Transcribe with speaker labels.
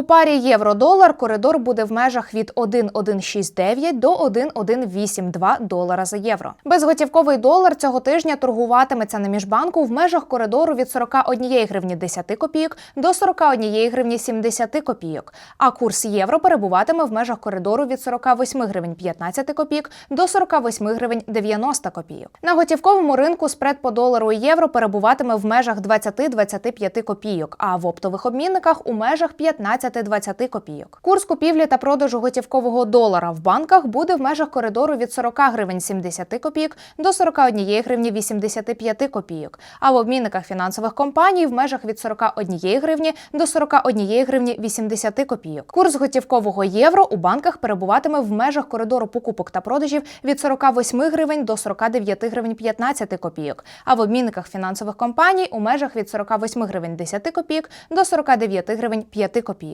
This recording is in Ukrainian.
Speaker 1: У парі євро-долар коридор буде в межах від 1,169 до 1,182 долара за євро. Безготівковий долар цього тижня торгуватиметься на міжбанку в межах коридору від 41 гривні 10 копійок до 41 гривні 70 копійок. А курс євро перебуватиме в межах коридору від 48 гривень 15 копійок до 48 гривень 90 копійок. На готівковому ринку спред по долару і євро перебуватиме в межах 20-25 копійок, а в оптових обмінниках у межах 15-20 копійок. Курс купівлі та продажу готівкового долара в банках буде в межах коридору від 40 гривень 70 копійок до 41 гривні 85 копійок, а в обмінниках фінансових компаній в межах від 41 гривні до 41 гривні 80 копійок. Курс готівкового євро у банках перебуватиме в межах коридору покупок та продажів від 48 гривень до 49 гривень 15 копійок, а в обмінниках фінансових компаній у межах від 48 гривень 10 копійок до 49 гривень 5 копійок.